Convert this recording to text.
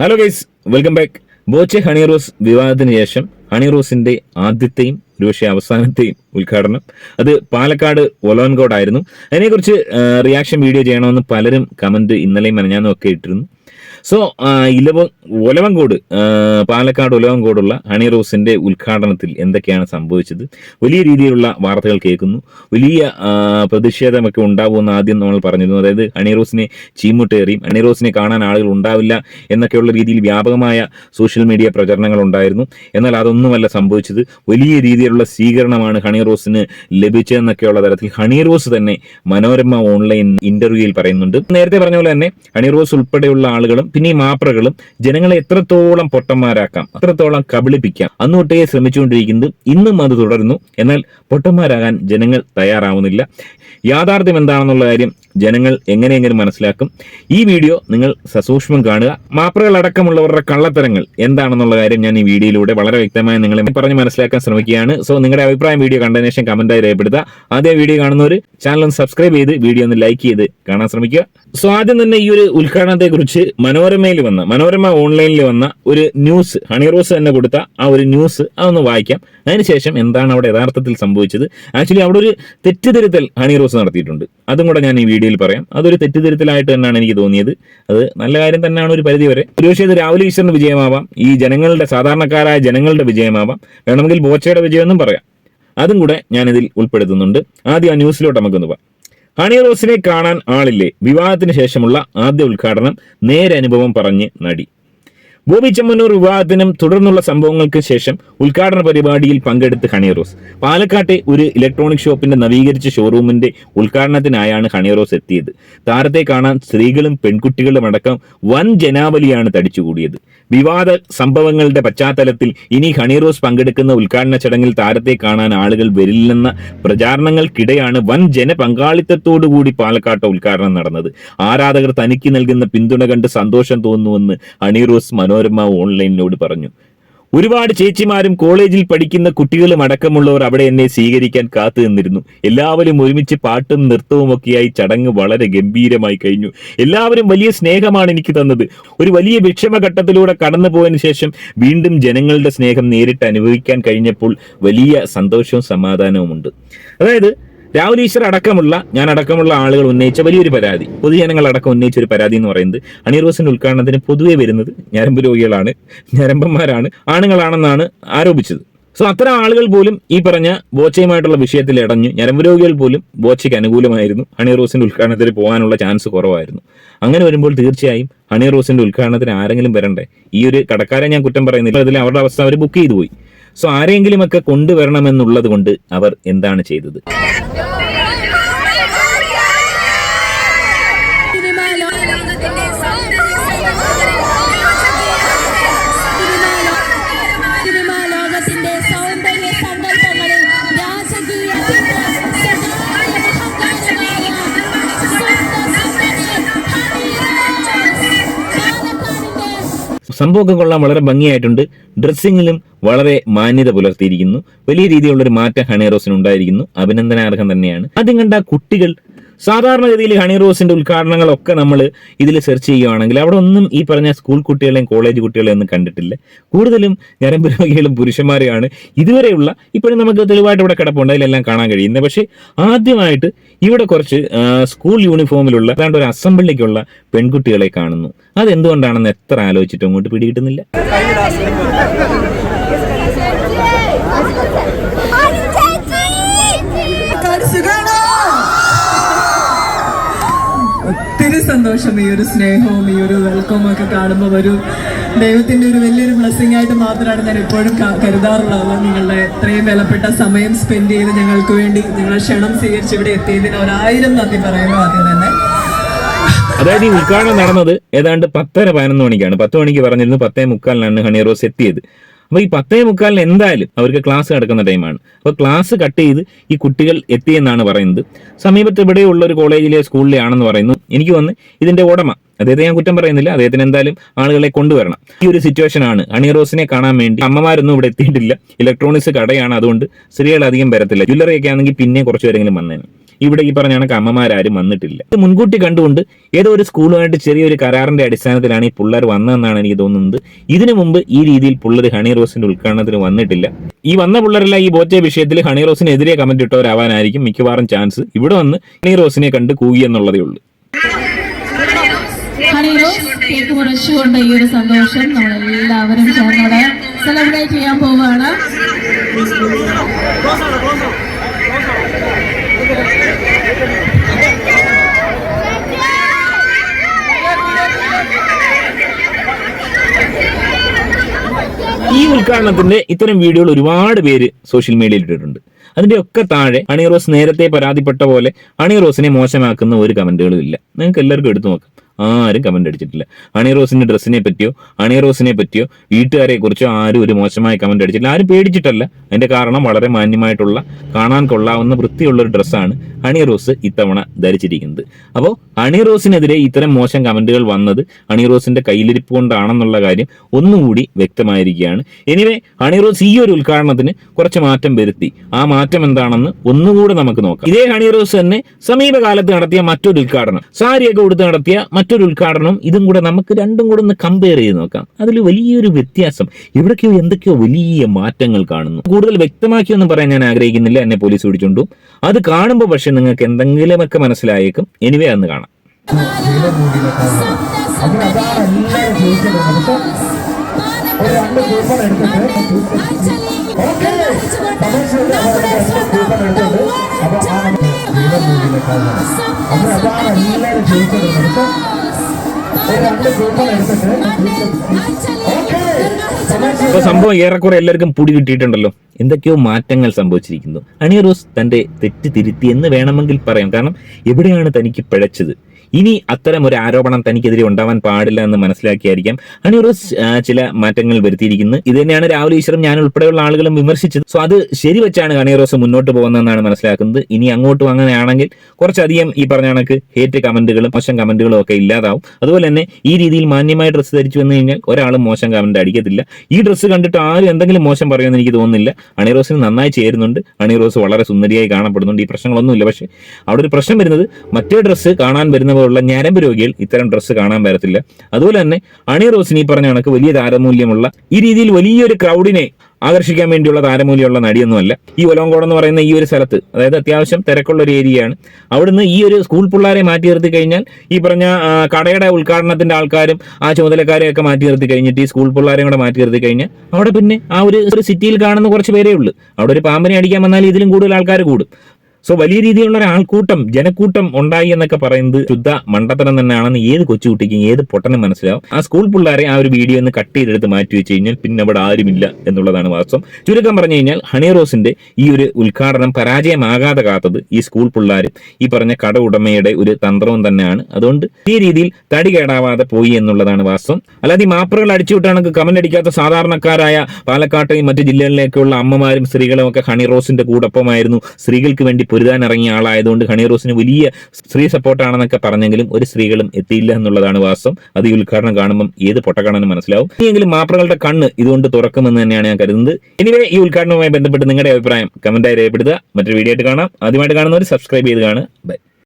Hello guys welcome back Boche Honey Rose വിവാദത്തിന് ശേഷം honey റോസിന്റെ ആദ്യത്തെയും ഒരുപക്ഷെ അവസാനത്തെയും ഉദ്ഘാടനം. അത് പാലക്കാട് ഒലോൻകോടായിരുന്നു അതിനെക്കുറിച്ച് റിയാക്ഷൻ വീഡിയോ ചെയ്യണമെന്ന് പലരും കമന്റ് ഇന്നലെയും മനഞ്ഞാന്നും ഒക്കെ ഇട്ടിരുന്നു. സോ ഇലവ ഒലവങ്കോട് പാലക്കാട് ഒലവങ്കോടുള്ള ഹണി റോസിന്റെ ഉദ്ഘാടനത്തിൽ എന്തൊക്കെയാണ് സംഭവിച്ചത്? വലിയ രീതിയിലുള്ള വാർത്തകൾ കേൾക്കുന്നു. വലിയ പ്രതിഷേധമൊക്കെ ഉണ്ടാവുമെന്ന് ആദ്യം നമ്മൾ പറഞ്ഞിരുന്നു. അതായത് ഹണി റോസിനെ ചീമുട്ടേറിയും ഹണി റോസിനെ കാണാൻ ആളുകൾ ഉണ്ടാവില്ല എന്നൊക്കെയുള്ള രീതിയിൽ വ്യാപകമായ സോഷ്യൽ മീഡിയ പ്രചരണങ്ങൾ ഉണ്ടായിരുന്നു. എന്നാൽ അതൊന്നുമല്ല സംഭവിച്ചത്. വലിയ രീതിയിലുള്ള സ്വീകരണമാണ് ഹണി റോസിന് ലഭിച്ചതെന്നൊക്കെയുള്ള തരത്തിൽ ഹണി റോസ് തന്നെ മനോരമ ഓൺലൈൻ ഇന്റർവ്യൂവിൽ പറയുന്നുണ്ട്. നേരത്തെ പറഞ്ഞ പോലെ തന്നെ ഹണി റോസ് ഉൾപ്പെടെയുള്ള ആളുകളും പിന്നെ ഈ മാപ്രകളും ജനങ്ങളെ എത്രത്തോളം പൊട്ടന്മാരാക്കാം എത്രത്തോളം കബളിപ്പിക്കാം. അന്ന് തൊട്ടേ ശ്രമിച്ചുകൊണ്ടിരിക്കുന്നത് ഇന്നും അത് തുടരുന്നു. എന്നാൽ പൊട്ടന്മാരാകാൻ ജനങ്ങൾ തയ്യാറാവുന്നില്ല. യാഥാർത്ഥ്യം എന്താണെന്നുള്ള കാര്യം ജനങ്ങൾ എങ്ങനെയെങ്കിലും മനസ്സിലാക്കും. ഈ വീഡിയോ നിങ്ങൾ സസൂക്ഷ്മം കാണുക. മാപ്രകൾ അടക്കമുള്ളവരുടെ കള്ളത്തരങ്ങൾ എന്താണെന്നുള്ള കാര്യം ഞാൻ ഈ വീഡിയോയിലൂടെ വളരെ വ്യക്തമായി നിങ്ങളെ പറഞ്ഞ് മനസ്സിലാക്കാൻ ശ്രമിക്കുകയാണ്. സോ നിങ്ങളുടെ അഭിപ്രായം വീഡിയോ കണ്ടതിന് ശേഷം കമന്റായി രേഖപ്പെടുത്തുക. ആദ്യം വീഡിയോ കാണുന്നവർ ചാനൽ ഒന്ന് സബ്സ്ക്രൈബ് ചെയ്ത് വീഡിയോ ഒന്ന് ലൈക്ക് ചെയ്ത് കാണാൻ ശ്രമിക്കുക. സോ ആദ്യം തന്നെ ഈ ഒരു ഉദ്ഘാടനത്തെ കുറിച്ച് മനോരമയിൽ വന്ന മനോരമ ഓൺലൈനിൽ വന്ന ഒരു ന്യൂസ് ഹണി റോസ് തന്നെ കൊടുത്ത ആ ഒരു ന്യൂസ് അതൊന്ന് വായിക്കാം. അതിനുശേഷം എന്താണ് അവിടെ യഥാർത്ഥത്തിൽ സംഭവിച്ചത്? ആക്ച്വലി അവിടെ ഒരു തെറ്റിദ്ധരുത്തൽ ഹണി റോസ് നടത്തിയിട്ടുണ്ട്. അതും കൂടെ ഞാൻ ഈ വീഡിയോയിൽ പറയാം. അതൊരു തെറ്റിദ്ധരത്തിലായിട്ട് തന്നെയാണ് എനിക്ക് തോന്നിയത്. അത് നല്ല കാര്യം തന്നെയാണ് ഒരു പരിധി വരെ ഒരുപക്ഷെ ഇത് രാഹുൽ ഈശ്വറിന്റെ വിജയമാവാം. ഈ ജനങ്ങളുടെ സാധാരണക്കാരായ ജനങ്ങളുടെ വിജയമാവാം. വേണമെങ്കിൽ ബോച്ചയുടെ വിജയമെന്നും പറയാം. അതും കൂടെ ഞാൻ ഇതിൽ ഉൾപ്പെടുത്തുന്നുണ്ട്. ആദ്യം ആ ന്യൂസിലോട്ട് നമുക്കൊന്ന് പോവാം ഹണി റോസിനെ കാണാൻ ആളില്ലേ? വിവാഹത്തിന് ശേഷമുള്ള ആദ്യ ഉദ്ഘാടനം നേരനുഭവം പറഞ്ഞ് നടി. ബോബി ചെമ്മന്നൂർ വിവാഹത്തിനും തുടർന്നുള്ള സംഭവങ്ങൾക്ക് ശേഷം ഉദ്ഘാടന പരിപാടിയിൽ പങ്കെടുത്ത് ഹണിയറോസ്. പാലക്കാട്ടെ ഒരു ഇലക്ട്രോണിക് ഷോപ്പിന്റെ നവീകരിച്ച ഷോറൂമിന്റെ ഉദ്ഘാടനത്തിനായാണ് ഹണിയറോസ് എത്തിയത്. താരത്തെ കാണാൻ സ്ത്രീകളും പെൺകുട്ടികളും അടക്കം വൻ ജനാവലിയാണ് തടിച്ചുകൂടിയത്. വിവാദ സംഭവങ്ങളുടെ പശ്ചാത്തലത്തിൽ ഇനി ഹണിറോസ് പങ്കെടുക്കുന്ന ഉദ്ഘാടന ചടങ്ങിൽ താരത്തെ കാണാൻ ആളുകൾ വരില്ലെന്ന പ്രചാരണങ്ങൾക്കിടെയാണ് വൻ ജനപങ്കാളിത്തത്തോടുകൂടി പാലക്കാട്ടെ ഉദ്ഘാടനം നടന്നത്. ആരാധകർ തനിക്ക് നൽകുന്ന പിന്തുണ കണ്ട് സന്തോഷം തോന്നുന്നുവെന്ന് ഹണി റോസ് മനോരമ ഓൺലൈനിനോട് പറഞ്ഞു ഒരുപാട് ചേച്ചിമാരും കോളേജിൽ പഠിക്കുന്ന കുട്ടികളും അടക്കമുള്ളവർ അവിടെ എന്നെ സ്വീകരിക്കാൻ കാത്തു നിന്നിരുന്നു. എല്ലാവരും ഒരുമിച്ച് പാട്ടും നൃത്തവും ഒക്കെയായി ചടങ്ങ് വളരെ ഗംഭീരമായി കഴിഞ്ഞു. എല്ലാവരും വലിയ സ്നേഹമാണ് എനിക്ക് തന്നത്. ഒരു വലിയ വിക്ഷമഘട്ടത്തിലൂടെ കടന്നു പോയതിനു ശേഷം വീണ്ടും ജനങ്ങളുടെ സ്നേഹം നേരിട്ട് അനുഭവിക്കാൻ കഴിഞ്ഞപ്പോൾ വലിയ സന്തോഷവും സമാധാനവും ഉണ്ട് അതായത് രാഹുൽ ഈശ്വർ അടക്കമുള്ള ഞാൻ അടക്കമുള്ള ആളുകൾ ഉന്നയിച്ച വലിയൊരു പരാതി. പൊതുജനങ്ങൾ അടക്കം ഉന്നയിച്ച ഒരു പരാതി എന്ന് പറയുന്നത് അണിറോസിന്റെ ഉദ്ഘാടനത്തിന് പൊതുവെ വരുന്നത് ഞരമ്പ് രോഗികളാണ് ഞരമ്പന്മാരാണ് ആണുങ്ങളാണെന്നാണ് ആരോപിച്ചത്. സോ അത്തരം ആളുകൾ പോലും ഈ പറഞ്ഞ ബോച്ചയുമായിട്ടുള്ള വിഷയത്തിൽ ഇടഞ്ഞു ഞരമ്പ് രോഗികൾ പോലും ബോച്ചയ്ക്ക് അനുകൂലമായിരുന്നു. ഹണി റോസിന്റെ ഉദ്ഘാടനത്തിൽ പോകാനുള്ള ചാൻസ് കുറവായിരുന്നു. അങ്ങനെ വരുമ്പോൾ തീർച്ചയായും ഹണി റോസിന്റെ ഉദ്ഘാടനത്തിന് ആരെങ്കിലും വരണ്ടേ? ഈ ഒരു കടക്കാരെ ഞാൻ കുറ്റം പറയുന്നില്ല. അതിൽ അവരുടെ അവസ്ഥ അവർ ബുക്ക് ചെയ്തു പോയി. സോ ആരെങ്കിലുമൊക്കെ കൊണ്ടുവരണമെന്നുള്ളത് കൊണ്ട് അവർ എന്താണ് ചെയ്തത്? സംഭവമൊക്കെ കൊള്ളാൻ വളരെ ഭംഗിയായിട്ടുണ്ട്. ഡ്രസ്സിങ്ങിലും വളരെ മാന്യത പുലർത്തിയിരിക്കുന്നു. വലിയ രീതിയിലുള്ള ഒരു മാറ്റം ഹണി റോസിന് ഉണ്ടായിരിക്കുന്നു അഭിനന്ദനാർഹം തന്നെയാണ്. ആദ്യം കണ്ട കുട്ടികൾ സാധാരണഗതിയിൽ ഹണി റോസിന്റെ ഉദ്ഘാടനങ്ങളൊക്കെ നമ്മൾ ഇതിൽ സെർച്ച് ചെയ്യുകയാണെങ്കിൽ അവിടെ ഒന്നും ഈ പറഞ്ഞ സ്കൂൾ കുട്ടികളെയും കോളേജ് കുട്ടികളെയും ഒന്നും കണ്ടിട്ടില്ല. കൂടുതലും ഞരമ്പ് രോഗികളും പുരുഷന്മാരെയാണ് ഇതുവരെയുള്ള ഇപ്പോഴും നമുക്ക് തെളിവായിട്ട് ഇവിടെ കിടപ്പുണ്ട്. അതിലെല്ലാം കാണാൻ കഴിയുന്നത്. പക്ഷേ ആദ്യമായിട്ട് ഇവിടെ കുറച്ച് സ്കൂൾ യൂണിഫോമിലുള്ള അതാണ്ട് ഒരു അസംബ്ലിക്കുള്ള പെൺകുട്ടികളെ കാണുന്നു. അതെന്തുകൊണ്ടാണെന്ന് എത്ര ആലോചിച്ചിട്ടും അങ്ങോട്ട് പിടികിട്ടുന്നില്ല. സന്തോഷം ഈ ഒരു സ്നേഹവും ഈ ഒരു വെൽക്കവും ഒക്കെ കാണുമ്പോൾ ഒരു ദൈവത്തിന്റെ ഒരു വലിയൊരു ബ്ലെസ്സിങ് ആയിട്ട് മാത്രമാണ് ഞാൻ എപ്പോഴും കരുതാറുള്ളത്. നിങ്ങളുടെ ഇത്രയും വിലപ്പെട്ട സമയം സ്പെൻഡ് ചെയ്ത് ഞങ്ങൾക്ക് വേണ്ടി നിങ്ങളെ ക്ഷണം സ്വീകരിച്ച് ഇവിടെ എത്തിയതിന് ഒരായിരം നന്ദി പറയുന്നു ആദ്യം തന്നെ. അതായത് ഈ ഉദ്ഘാടനം നടന്നത് ഏതാണ്ട് പത്തര പതിനൊന്ന് മണിക്കാണ്. പത്ത് മണിക്ക് പറഞ്ഞിരുന്നു പത്തേ മുക്കാലിനാണ് ഹണി റോസ് എത്തിയത്. അപ്പൊ ഈ പത്തേ മുക്കാലിന് എന്തായാലും അവർക്ക് ക്ലാസ് നടക്കുന്ന ടൈമാണ് അപ്പോൾ ക്ലാസ് കട്ട് ചെയ്ത് ഈ കുട്ടികൾ എത്തിയെന്നാണ് പറയുന്നത്. സമീപത്ത് ഇവിടെയുള്ള ഒരു കോളേജിലെ സ്കൂളിലെ ആണെന്ന് പറയുന്നു. എനിക്ക് വന്ന് ഇതിന്റെ ഉടമ അദ്ദേഹത്തെ ഞാൻ കുറ്റം പറയുന്നില്ല അദ്ദേഹത്തിന് എന്തായാലും ആളുകളെ കൊണ്ടുവരണം. ഈ ഒരു സിറ്റുവേഷൻ ആണ് അണിയറോസിനെ കാണാൻ വേണ്ടി. അമ്മമാരൊന്നും ഇവിടെ എത്തിയിട്ടില്ല. ഇലക്ട്രോണിക്സ് കടയാണ് അതുകൊണ്ട് സ്ത്രീകൾ അധികം വരത്തില്ല. ജ്വല്ലറി ഒക്കെ ആണെങ്കിൽ പിന്നെ കുറച്ചുപേരെങ്കിലും വന്നേനെ. ഇവിടെ ഈ പറഞ്ഞ കണക്ക് അമ്മമാരും വന്നിട്ടില്ല. ഇത് മുൻകൂട്ടി കണ്ടുകൊണ്ട് ഏതോ ഒരു സ്കൂളുമായിട്ട് ചെറിയൊരു കരാറിന്റെ അടിസ്ഥാനത്തിലാണ് ഈ പിള്ളേർ വന്നതെന്നാണ് എനിക്ക് തോന്നുന്നത്. ഇതിനു മുമ്പ് ഈ രീതിയിൽ പിള്ളേർ ഹണി റോസിന്റെ ഉദ്ഘാടനത്തിന് വന്നിട്ടില്ല. ഈ വന്ന പിള്ളേരെല്ലാം ഈ ബോറ്റെ വിഷയത്തിൽ ഹണി റോസിനെതിരെ കമന്റ് ഇട്ടവരാവാനായിരിക്കും മിക്കവാറും ചാൻസ് ഇവിടെ വന്ന് ഹണി റോസിനെ കണ്ട് കൂകി എന്നുള്ളതേ ഉള്ളൂ. ഹണി റോസ് കേക്ക് മുറിച്ചുകൊണ്ട് ഈ ഒരു സന്തോഷം നമ്മൾ എല്ലാവരും ചേർന്നോടെ സെലിബ്രേറ്റ് ചെയ്യാൻ പോവുകയാണ്. ഈ ഉദ്ഘാടനത്തിന്റെ ഇത്തരം വീഡിയോകൾ ഒരുപാട് പേര് സോഷ്യൽ മീഡിയയിൽ ഇട്ടിട്ടുണ്ട്. അതിന്റെ ഒക്കെ താഴെ അണി റോസ് നേരത്തെ പരാതിപ്പെട്ട പോലെ അണി റോസിനെ മോശമാക്കുന്ന ഒരു കമന്റുകളും ഇല്ല. നിങ്ങൾക്ക് എല്ലാവർക്കും എടുത്തു നോക്കാം. ആരും കമന്റ് അടിച്ചിട്ടില്ല. അണി റോസിന്റെ ഡ്രസ്സിനെ പറ്റിയോ അണി റോസിനെ പറ്റിയോ വീട്ടുകാരെ കുറിച്ചോ ആരും ഒരു മോശമായ കമന്റ് അടിച്ചിട്ടില്ല. ആരും പേടിച്ചിട്ടല്ല. അതിന്റെ കാരണം വളരെ മാന്യമായിട്ടുള്ള കാണാൻ കൊള്ളാവുന്ന വൃത്തിയുള്ള ഒരു ഡ്രസ്സാണ് അണി റോസ് ഇത്തവണ ധരിച്ചിരിക്കുന്നത്. അപ്പോൾ അണി റോസിനെതിരെ ഇത്തരം മോശം കമന്റുകൾ വന്നത് അണി റോസിന്റെ കയ്യിലിരിപ്പ് കൊണ്ടാണെന്നുള്ള കാര്യം ഒന്നുകൂടി വ്യക്തമായിരിക്കുകയാണ്. എനിവേ ഹണി റോസ് ഈ ഒരു ഉദ്ഘാടനത്തിന് കുറച്ച് മാറ്റം വരുത്തി. ആ മാറ്റം എന്താണെന്ന് ഒന്നുകൂടെ നമുക്ക് നോക്കാം. ഇതേ ഹണി റോസ് തന്നെ സമീപകാലത്ത് നടത്തിയ മറ്റൊരു ഉദ്ഘാടനം. സാരിയൊക്കെ കൊടുത്ത് നടത്തിയ ഉദ്ഘാടനം ഇതും കൂടെ നമുക്ക് രണ്ടും കൂടെ ഒന്ന് കമ്പയർ ചെയ്ത് നോക്കാം. അതിൽ വലിയൊരു വ്യത്യാസം. എവിടേക്കോ എന്തൊക്കെയോ വലിയ മാറ്റങ്ങൾ കാണുന്നു. കൂടുതൽ വ്യക്തമാക്കിയൊന്നും പറയാൻ ഞാൻ ആഗ്രഹിക്കുന്നില്ല. എന്നെ പോലീസ് പിടിച്ചുകൊണ്ടു അത് കാണുമ്പോൾ പക്ഷെ നിങ്ങൾക്ക് എന്തെങ്കിലുമൊക്കെ മനസ്സിലായേക്കും. എനിവേ അന്ന് കാണാം. ഇപ്പൊ സംഭവം ഏറെക്കുറെ എല്ലാവർക്കും പുടി കിട്ടിയിട്ടുണ്ടല്ലോ. എന്തൊക്കെയോ മാറ്റങ്ങൾ സംഭവിച്ചിരിക്കുന്നു. അണിയറോസ് തന്റെ തെറ്റ് തിരുത്തി എന്ന് വേണമെങ്കിൽ പറയാം. കാരണം എവിടെയാണ് തനിക്ക് പിഴച്ചത്? ഇനി അത്തരം ഒരു ആരോപണം തനിക്കെതിരെ ഉണ്ടാവാൻ പാടില്ല എന്ന് മനസ്സിലാക്കിയായിരിക്കാം. റോസ് ചില മാറ്റങ്ങൾ വരുത്തിയിരിക്കുന്നു. ഇത് തന്നെയാണ് രാഹുൽ ഈശ്വറും ഞാൻ ഉൾപ്പെടെയുള്ള ആളുകളും വിമർശിച്ചത്. സോ അത് ശരിവെച്ചാണ് വെച്ചാണ് റോസ് മുന്നോട്ട് പോകുന്നതെന്നാണ് മനസ്സിലാക്കുന്നത്. ഇനി അങ്ങോട്ടും അങ്ങനെയാണെങ്കിൽ കുറച്ചധികം ഈ പറഞ്ഞ കണക്ക് ഹേറ്റ് കമന്റുകളും മോശം കമന്റുകളും ഒക്കെ ഇല്ലാതാവും. അതുപോലെ തന്നെ ഈ രീതിയിൽ മാന്യമായ ഡ്രസ്സ് ധരിച്ചു വന്നു കഴിഞ്ഞാൽ ഒരാളും മോശം കമന്റ് അടിക്കത്തില്ല. ഈ ഡ്രസ്സ് കണ്ടിട്ട് ആരും എന്തെങ്കിലും മോശം പറയുമെന്ന് എനിക്ക് തോന്നുന്നില്ല. അണി റോസിന് നന്നായി ചേരുന്നുണ്ട്. അണിറോസ് വളരെ സുന്ദരിയായി കാണപ്പെടുന്നുണ്ട്. ഈ പ്രശ്നങ്ങളൊന്നുമില്ല. പക്ഷേ അവിടെ ഒരു പ്രശ്നം വരുന്നത് മറ്റേ ഡ്രസ്സ് കാണാൻ വരുന്ന പോലുള്ള ഞരമ്പ് രോഗികൾ ഇത്തരം ഡ്രസ്സ് കാണാൻ വരത്തില്ല. അതുപോലെ തന്നെ അണി റോസിനി പറഞ്ഞ കണക്ക് വലിയ താരമൂല്യമുള്ള ഈ രീതിയിൽ വലിയൊരു ക്രൗഡിനെ ആകർഷിക്കാൻ വേണ്ടിയുള്ള താരമൂല്യമുള്ള നടിയൊന്നുമല്ല. ഈ ഒലോങ്കോട് എന്ന് പറയുന്ന ഈ ഒരു സ്ഥലത്ത് അതായത് അത്യാവശ്യം തിരക്കുള്ള ഒരു ഏരിയയാണ്. അവിടുന്ന് ഈ ഒരു സ്കൂൾ പിള്ളേരെ മാറ്റി നിർത്തി കഴിഞ്ഞാൽ ഈ പറഞ്ഞ കടയുടെ ഉദ്ഘാടനത്തിന്റെ ആൾക്കാരും ആ ചുമതലക്കാരെയൊക്കെ മാറ്റി നിർത്തി കഴിഞ്ഞിട്ട് ഈ സ്കൂൾ പിള്ളേരെയും കൂടെ മാറ്റി നിർത്തി കഴിഞ്ഞാൽ അവിടെ പിന്നെ ആ ഒരു സിറ്റിയിൽ കാണുന്ന കുറച്ച് പേരേ ഉള്ളൂ. അവിടെ ഒരു പാമ്പിനെ അടിക്കാൻ വന്നാൽ ഇതിലും കൂടുതൽ ആൾക്കാർ കൂടും. സോ വലിയ രീതിയിലുള്ള ഒരു ആൾക്കൂട്ടം ജനക്കൂട്ടം ഉണ്ടായി എന്നൊക്കെ പറയുന്നത് ശുദ്ധ മണ്ടത്തരം തന്നെയാണെന്ന് ഏത് കൊച്ചുകുട്ടിക്കും ഏത് പൊട്ടനും മനസ്സിലാവും. ആ സ്കൂൾ പിള്ളേരെ ആ ഒരു വീഡിയോ ഒന്ന് കട്ട് ചെയ്തെടുത്ത് മാറ്റി വെച്ച് കഴിഞ്ഞാൽ പിന്നെ അവിടെ ആരുമില്ല എന്നുള്ളതാണ് വാസ്തവം. ചുരുക്കം പറഞ്ഞു കഴിഞ്ഞാൽ ഹണി റോസിന്റെ ഈ ഒരു ഉദ്ഘാടനം പരാജയമാകാതെ കാത്തത് ഈ സ്കൂൾ പിള്ളേരും. ഈ പറഞ്ഞ കട ഉടമയുടെ ഒരു തന്ത്രവും തന്നെയാണ്. അതുകൊണ്ട് ഈ രീതിയിൽ തടി കേടാവാതെ പോയി എന്നുള്ളതാണ് വാസ്തവം. അല്ലാതെ ഈ മാപ്പറുകൾ അടിച്ചുവിട്ടാണ് കമന്റ് അടിക്കാത്ത സാധാരണക്കാരായ പാലക്കാട്ടെയും മറ്റു ജില്ലകളിലേക്കുള്ള അമ്മമാരും സ്ത്രീകളും ഒക്കെ ഹണി റോസിന്റെ കൂടൊപ്പമായിരുന്നു. സ്ത്രീകൾക്ക് വേണ്ടി പൊരുതാൻ ഇറങ്ങിയ ആളായതുകൊണ്ട് ഹണി റോസിന് വലിയ സ്ത്രീ സപ്പോർട്ടാണെന്നൊക്കെ പറഞ്ഞെങ്കിലും ഒരു സ്ത്രീകളും എത്തിയില്ല എന്നുള്ളതാണ് വാസ്തവം. അത് ഈ ഉദ്ഘാടനം കാണുമ്പം ഏത് പൊട്ടക്കാണെന്ന് മനസ്സിലാവും. ഇനിയെങ്കിലും മാപ്പിളകളുടെ കണ്ണ് ഇതുകൊണ്ട് തുറക്കുമെന്ന് തന്നെയാണ് ഞാൻ കരുതുന്നത്. എനിവേ ഈ ഉദ്ഘാടനവുമായി ബന്ധപ്പെട്ട് നിങ്ങളുടെ അഭിപ്രായം കമന്റായി രേഖപ്പെടുത്തുക. മറ്റൊരു വീഡിയോ ആയിട്ട് കാണാം. ആദ്യമായിട്ട് കാണുന്നവർ സബ്സ്ക്രൈബ് ചെയ്ത് കാണുക. ബൈ